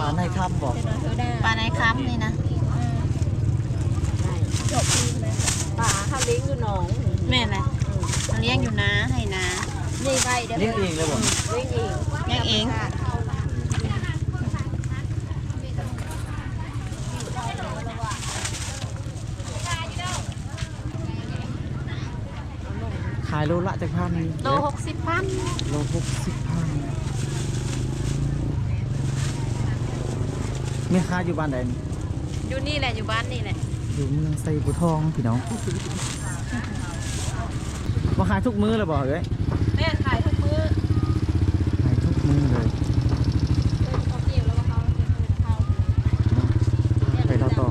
ปลาในถ้ำบอกปลาในค้ำนี่นะป่าเขาเลี้ยงอยู่หนองแม่นแหละมันเลี้ยงอยู่นะให้นะนี่ใบเดี๋ยวเลี้ยงเองเลยบอกเลี้ยงเองเลี้ยงเองขายโลละจากพันโลหกสิบพันโลหกสิบพันแม่ค้าอยู่บ้านใดนี่อยู่นี่แหละอยู่บ้านนี่แหละอยู่เมืองไซบุทองพี่น้องมาขายทุกมื้อเลยบอกเลย แม่ขายทุกมื้อ ขายทุกมื้อเลย เขาเกี่ยวแล้วก็เขาเขา ไปเราต่อ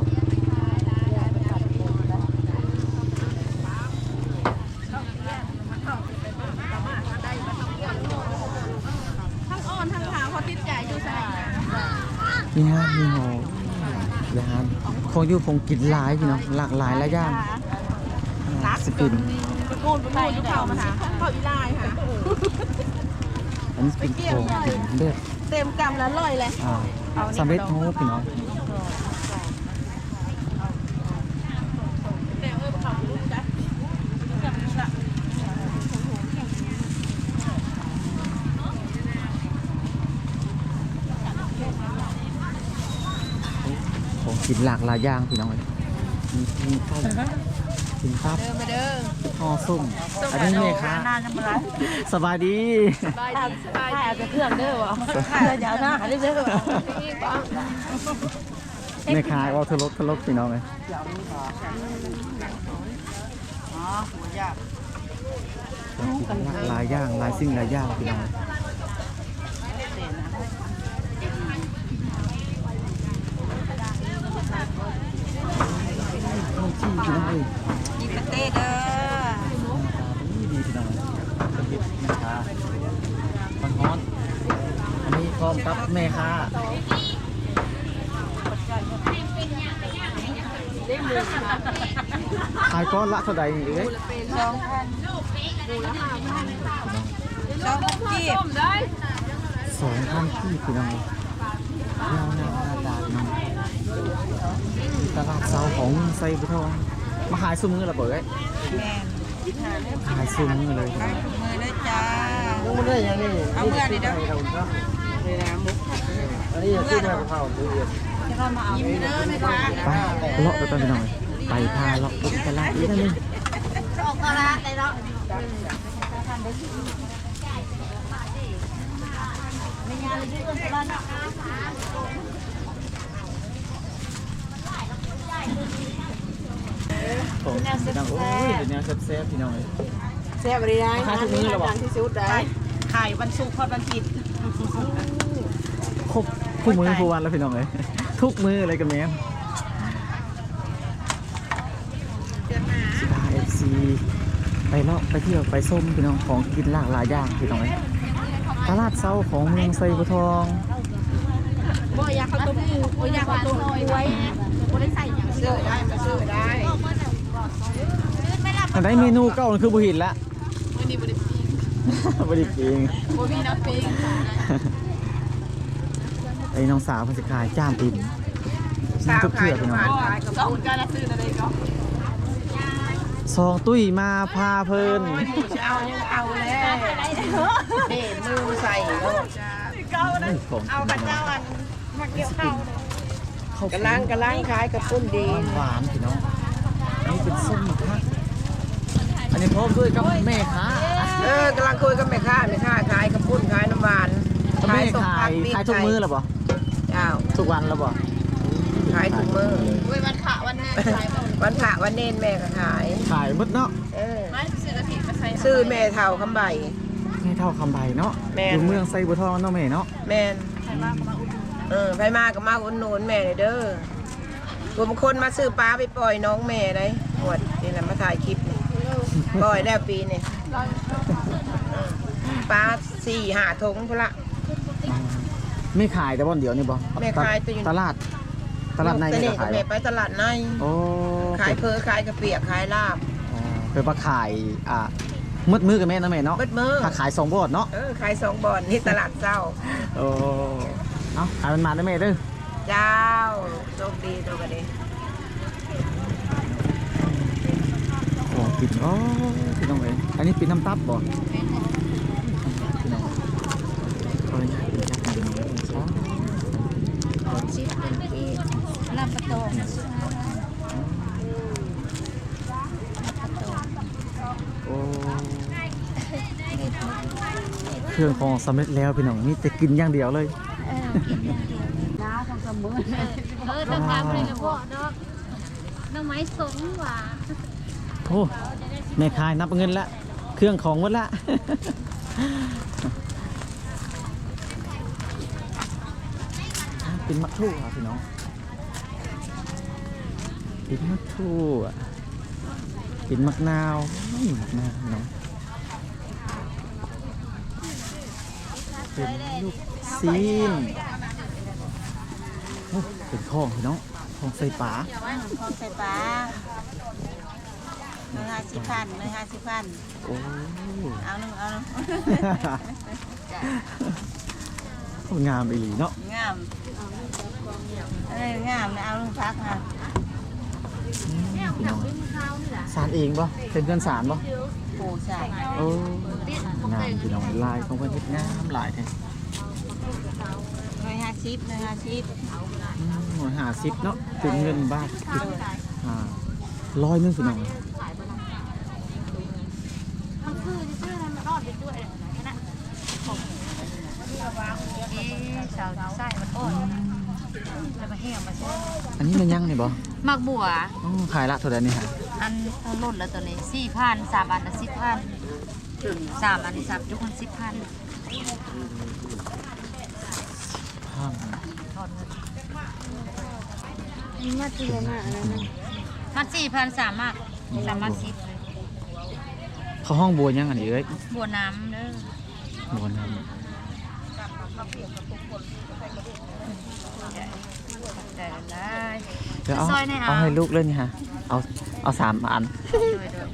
ทั้งอ้อนทั้งขาวเขาติดใจอยู่ใส่ นี่ฮะนี่หอร้านคงอยู่คงกินหลายพี่น้องหลากหลายและย่างสกินไปโกนไปอยู่เขามาหาเขาอีลายค่ะอันนี้เป็นโคงเลือดเต็มกำแล้วลอยเลยอ่าสำเร็จโอ้พี่น้อง แต่เออเขาลูกจ้ะ ของ กินหลากหลายอย่างพี่น้องเลยมีกินข้าวกินตับเดินไปเด้อห่อส้มอันนี้แม่ค้าหน้าจังเลยสบายดีสบายดีสบายดีอาจจะเครื่องเด้อวะยาวหน้าหาได้เด้อแม่ค้าว่าทะลกทะลกพี่น้องเลยของกินหลากหลายอย่างหลายสิ่งหลายอย่างพี่น้อง เอ้ยข้าวจี้พี่น้องเอ้ยกินปาเต้เด้อดีดีพี่น้องเป็นเห็ดแม่ค้ามันฮ้อนอันนี้พร้อมกับแม่ค้าขายก้อนละเท่าใดเอ้ยสองพันสองกีบสองพันที่พี่น้องยาวนานหน้าตานน้องตลาดเสาของไซบุทอง มาขายซุ้มมือระเบิดแม่นขายซุ้มมือเลยขายถุงมือด้วยจ้า ยังไม่ได้ยังนี่เอาเมื่อนี่เด้อนี่นะมุกอันนี้ยังซื้อมาเผาดูเดือดยิ้มเด้อไม่ค้าไปเลาะไปตอนพี่น้องไปพาเลาะไปตลาดนี้ได้เลยออกตลาดเลยเนาะ ของพี่น้องโอ้ยเป็นแนวแซ่บๆพี่น้องเลยแซ่บดีได้ขายทุกมื้อเหรอวะที่สุดได้ ขายวันศุกร์พอดวันผิดครบคู่มือคู่วันแล้วพี่น้องเลยทุกมือเลยกันแม่สิบาเอฟซีไปเลาะไปเที่ยวไปส้มพี่น้องของกินหลากหลายอย่างพี่น้องเลยตลาดเช้าของเมืองไซบุทองบ่อยากข้าวต้มหมูบ่อยากข้าวต้มไว้บ่ได้ใส่หยังซื้อได้มาซื้อได้ แต่ได้เมนูเก่าคือบุหินละมื้อนี้บ่ได้ปิ้งบริกิงบ่มีน้ำปิ้งไอ้น้องสาวเพันสิขายจ้ามปิ่นสาวทุกขาเทื่ยอพี่น้องหวานขายกับก็หุ่นกันละซื้ออะไรก็ซองตุ้ยมาพาเพลินหมูจะเอายังเอาแล้วเด็มือใส่แล้วของเอาพระเจ้าอันมาเกี่ยวข้าวข้าวกระลังกระลังขายกับปุ้นดีหวานๆพี่น้องนี่เป็นส้มค่ะอันนี้ พร้อมด้วยกับแม่ค้าเออกำลังคุยกับแม่ค้าแม่ค้าขายกับปุ้นขายน้ำหวานแม่ส้มขายขายทุกมื้อหรอปะเจ้าทุกวันแล้วปะขายทุกมื้อเว้ยวันขะวันแน่ขายวันพระวันเน้นแม่ก็ขายขายหมดเนาะเออไม่ซื้อกะทิมาใส่ซื้อแม่เท่าคำใบให้เท่าคำใบเนาะแม่อยู่เมืองไซบัวทองเนาะแม่เนาะแม่นใส่มากก็มาอุดหนุนเออไปมาก็มาอุดหนุนแม่เลยเด้อตัวบางคนมาซื้อปลาไปปล่อยน้องแม่ได้หวดนี่แหละมาถ่ายคลิป นี่ปล่อยแล้วปีนี่ปลาสี่หาทงพุ่นละ ไม่ขายแต่วันเดียวนี่บ่แม่ขายแต่อยู่ ตลาด ตลาดในแต่ไม่นี่ได้ขายแม่บ่ไปตลาดในโอ้ขายเพอขายกระเปียกขายลาบอ๋อเพื่อมาขายอ่ามืดมือกับแม่นะแม่เนาะเบิดมือถ้าขายสองบอดเนาะเออขายสองบอนนี่ตลาดเจ้า โอ้เอาขายมันมาได้ไหมเด้อ เจ้าโชคดีตัวกันเด้ของ ปิดอ๋อพี่น้องเอ้ยอันนี้ปิดน้ำตับบ่พี่น้องขออนุญาตปิดจักรพี่น้องเอ้ยช้าชิปเป็นที่ลำปะโตงลำปะโตงโอ้เครื่องของสำเร็จแล้วพี่น้องนี่แต่กินอย่างเดียวเลยเออกินอย่างเดียวน้าของสมุนเออต้องทำอะไรกับพวกดอกน้ำไม้สงหวาน โอ้แม่ขายนับเงินละเครื่องของหมดละเป็นมักทู่ครับพี่น้องเป็นมักทู่อะเป็นมักนาวอืมมักนาวน้องเป็นลูกซีนเป็นข้องพี่น้องข้องใส่ป๋าของใส่ปลา หนึ่งห้าสิบพันหนึ่งห้าสิบพันโอ้เอาหนึ่งเอาหนึ่งโหงามอีหลีเนาะงามเอ้ยงามนะเอาหนึ่งพักค่ะพี่น้องสารเองปะเป็นเพื่อนสารปะปูใส่โอ้งามพี่น้องลายของเพื่อนเฮ็ดงามหลายแท้หนึ่งห้าสิบหนึ่งห้าสิบหน่วยหาซิปเนาะเป็นเงินบาทอ่าร้อยหนึงพี่น้อง มันคือจะซื้ออะไรมารอ ดไปด้วยนะผมเอ๊ะสาวไส้มันอ่อนแล้วมาแห้งมาใช่อันนี้มันยังนี่บ่มักบัวอ๋อขายละเท่าไหร่นี่ฮะอันเอาลดแล้วตัวนี้สี่พันสามอันละสิบพันสามอันสามทุกคนสิบพันห้างถอนเงินมาเตียน่ะนะมันสี่พันสามมากสามารถสิบ เลยเขาห้องบัวยังอันนี้เอ้ยบัวน้ำเด้อบัวน้แต่ได้ำเดี๋ยวเอาซอยในอ่างเอาให้ลูกเลยนี่ฮะเอาเอาสามอันโดยโดย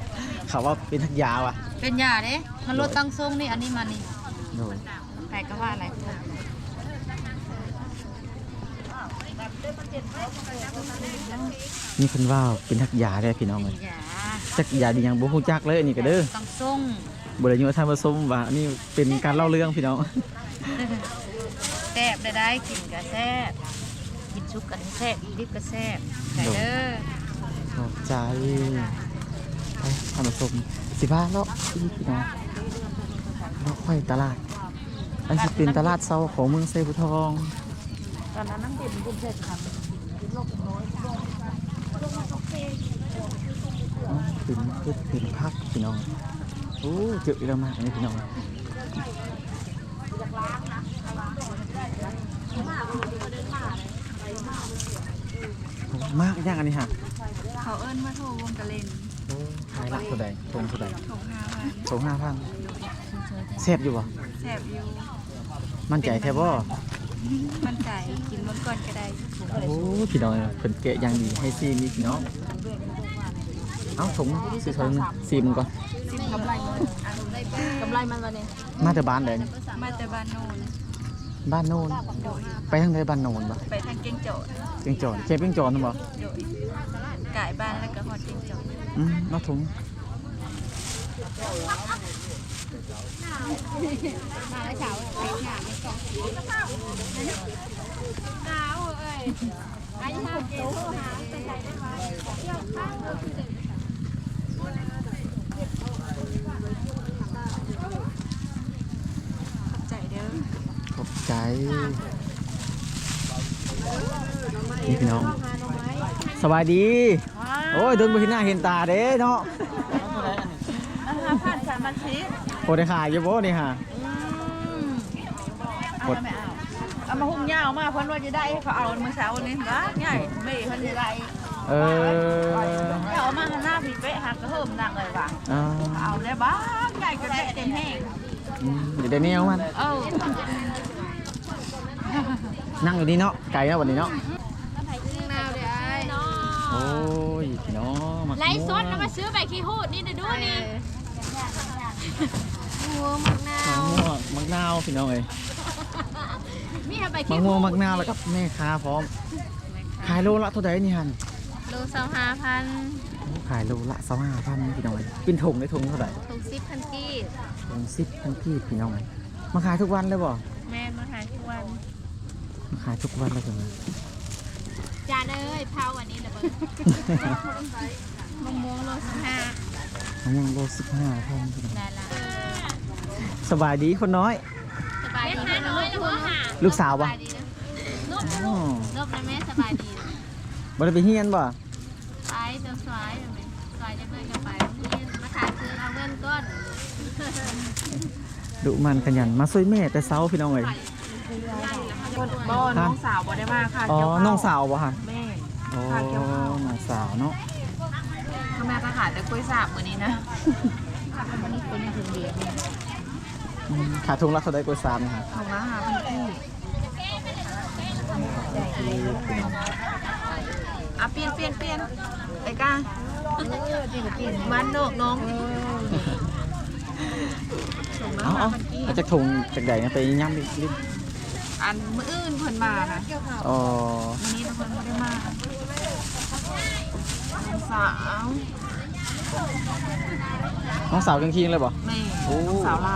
เขาว่าเป็นทักยาวอะเป็นยาเด้มันลดตั้งทรงนี่อันนี้มานี่โดยใครก็ว่าอะไรนี่เพิ่นว่าเป็นทักยาได้พี่น้องเลยยา จักยาดีหยังบ่ฮู้จักเลยอันนี้ก็เด้อตั้งทรงบริยุทธ์ท่านผสมว่าอันนี่เป็นการเล่าเรื่องพี่น้องแซ่บได้ได้กินก็แซ่บกินชุกกันแซ่บอีดิบก็แซ่บใส่เด้อขอบใจไปท่านผสมสิบ้าแล้วพี่พี่น้องเราค่อยตลาดอันสิเป็นตลาดเซาของเมืองไซบุทอง ตอนนั้นน้ำเด็ดกุ้งเสร็จครับ อ๋อ เป็นเพื่อเป็นพักพี่น้องโอ้เจออีกแล้วมากอันนี้พี่น้องโอ้มากย่างอันนี้ฮะเขาเอิ้นมาโทรวงกะเลนโอ้ขายละเท่าใดทงเท่าใดถงห้าพันสองห้าพันแซ่บอยู่บ่แสบอยู่มั่นใจแท้บ่มันใจกินมันก่อนก็ได้โอ้พี่น้องเพิ่นเกะอย่างดีให้ซีมีพี่น้อง เอ้าถุงสีถุงหนึ่สีมึงก่อนกำไรมันกำไรมันวะเนี่ยมาแต่บ้านเลนมาแต่บ้านโนนบ้านโนนไปทางไหนบ้านโนนปะไปทางเก่งโจดเก่งโจดเชฟเก่งโจรือเปล่าก่บ้านแล้วก็หอดเก่งโจดอืมมาถุงมาแล้วเช้าเปหาไม่ต้องหนาวเอ้ยไอ้หน้าเกลือหาใสใจได้ไเที่ยวข้างก็คือเด้อ ขอบใจ นี่พี่น้องสบายดี โอ้ยเดินไปเห็นหน้าเห็นตาเด้เนาะห้าพันสามพันสิบโอได้ขายอยู่บ่นี่ฮะเอาไม่เอาเอามาหุ้มยาวมาเพิ่นว่าจะได้เขาเอาเมื่อเช้านี้นะใหญ่ไม่เพิ่นจะได้เออเอามาหน้าพี่เป๊ะหักก็เพิ่มหนักเลยว่ะอ่าเอาได้บ้างใหญ่ก็ได้เต็มแห้งอืมเดี๋ยวได้แนวมันเออ นั่งอยู่นี่เนาะไกลเนาะวันนี้เนาะนาวเดี๋ยวไอ้โอ้ยพี่น้องมักไลฟ์สดแล้วม่วงมาซื้อใบขี้หูดนี่นะดูนี่หัวมักนามะวม่วงมักนาวพี่น้องเอ้ยมีเอาไปมังม่วงมักนาวแล้วกับแม่ค้าพร้อมขายโลละเท่าไหร่นี่ฮันโลสองห้าพันโอ้ขายโลละสองห้าพันพี่น้องเป็นถุงได้ถุงเท่าไหร่ถูกสิบพันกีบถุงสิบพันกีบพี่น้องมาขายทุกวันเลยบ่แม่มาขายทุกวันมา ขายทุกวันเลยจ้ะมาจานเอ้ยเผาวันนี้ระเบิดมะม่วงโลสิบห้ามันยังโลสิบห้าพันพี่น้องได้ละสบายดีคนน้อย สบายดีนะน้อยแล้วก็หาลูกสาวปะสบายดีนะนบอ๋อนบนะแม่สบายดีบ่ได้ไปเฮียนบ่ไปเจ้าสายเลยสายจะเดินกันไปนี่มาขายซื้อเอาเงินก้อนดุมันขยันมาช่วยแม่แต่เช้าพี่น้องเอ้ย บ่น้องสาวบ่ได้มาค่ะอ๋อเกี่ยวข้าวน้องสาวบ่ฮะแม่อ๋อค่ะเกี่ยวข้าว น้องสาวเนาะพ่อแม่ก็ขายแต่กล้วยสาบมื้อนี้นะวันนี้คนถึงเดียวอืมขาดทุงรักเขาได้กว่าสามนะฮะของละ5,000กีบอะเปลี่ยนเปลี่ยนเปลี่ยนไอ้ก้ามันนอกน้องส่งละเอาเอา5,000กีบเอาจากถุงจากใดนะไปย่ำดิลิ้น อันมื้ออื่นเพิ่นมานะอ๋อวันนี้ทุกคนไม่ได้มาน้องสาวน้องสาวกางคิงเลยบ่ แม่โอ้ น้องสาวลา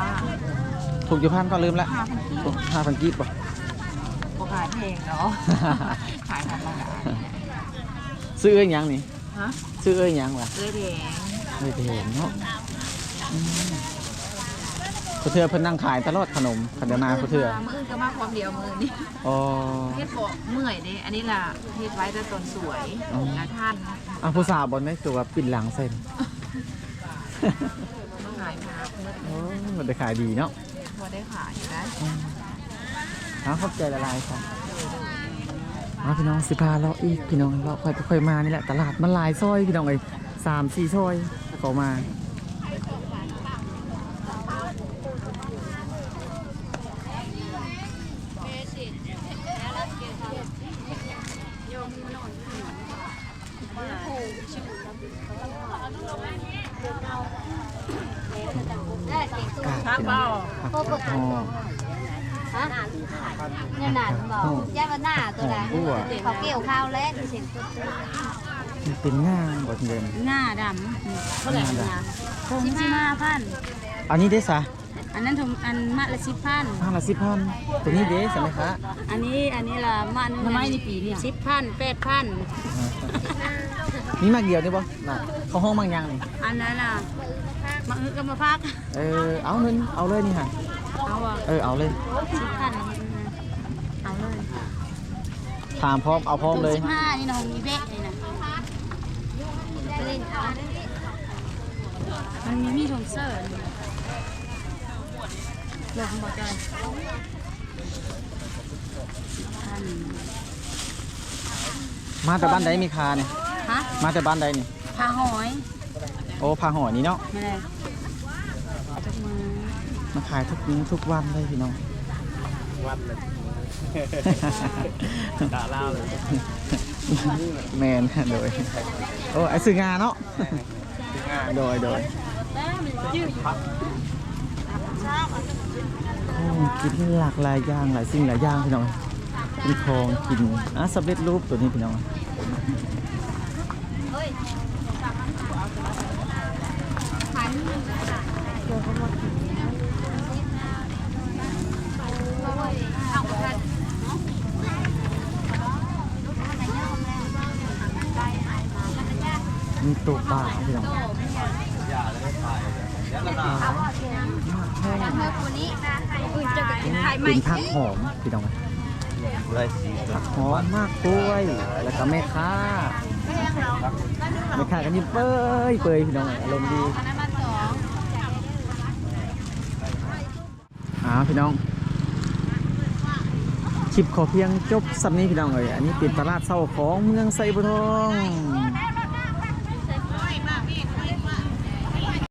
ถูกอยู่พันก็ลืมละห้าพันกีบห้าพันกีบป่ะปกขายเพลงเนาะ ขายธรรมดาซื้อเอ้ยยังนี่ ฮะซื้อเอ้ยยังล่ะเอ้ยแดงไม่ได้เห็นเนาะอืม ผู้เทือเพิ่นนั่งขายตลอดขนมขันเดยวนาผู้เทือมือก็มาความเดียวมือนี่อ๋อเฮ็ดบอกเมื่อยเด้อันนี้ล่ะเฮ็ดไว้แต่ตนสวยนะท่านอะผู้สาวบนได้ตัวปิ่นหลังเส้นมาขายมาโอ้มันได้ขายดีเนาะพอได้ขายอยู่นะหาเข้าใจละลายครับเอาพี่น้องสิพาเราะอีกพี่น้องเราค่อยไปค่อยมานี่แหละตลาดมันหลายซอยพี่น้องเอ้สามสี่ซอยก็มา กาดพี่น้องผักทองฮะเนี่ยหนาบอกย่ามาหน้าตัวใดหัวเขาเกี่ยวข้าวแล้วเสียงมันเป็นง่างบดเดิมหน้าดำเท่าไหร่นะสิบห้าพันอันนี้ได้สะอันนั้นถุงอันมะละสิบพันห้าละสิบพันตัวนี้เด้ใช่ไหมคะ อันนี้อันนี้ละมันทำไมในปีนี้สิบพันแปดพัน นี่มากเดียวได้ปะน่ะเขาห้องบางอย่างนี่อันนั้นน่ะมาอึก็มาพักเออเอาเงินเอาเลยนี่ค่ะเอาอะเออเอาเลยสิบพันเอาเลยถามพร้อมเอาพร้อมเลยสิบห้านี่น้องมีเบ๊กเลยนะมันมีมีทงเซอร์ลงหมดเลยอันมาแต่บ้านใดมีคาเนี่ยฮะมาแต่บ้านใดนี่พาหอยโอ้พาหอนี่เนาะไม่ได้ทุกมือมาขายทุกมื้อทุกวันเลยพี่น้อง วัดเลยด่าเล่าเลยแมนโดยโอ้ไอซื้องานเนาะโดยโดยของกินหลากหลายอย่างหลายสิ่งหลายอย่างพี่น้องเป็นของกินอะสำเร็จรูปตัวนี้พี่น้อง มีตัวปลาพี่น้องเป็นผักหอมพี่น้องไรสีผักหอมมากกล้วย แล้วก็แม่ค้า ไม่ค้ากันยิ้มเปยเปยพี่น้องอารมณ์ดีอ่าพี่น้องคลิปขอเพียงจบสัปนี้พี่น้องเลยอันนี้เป็นตลาดเศร้าของเมืองไซบุทอง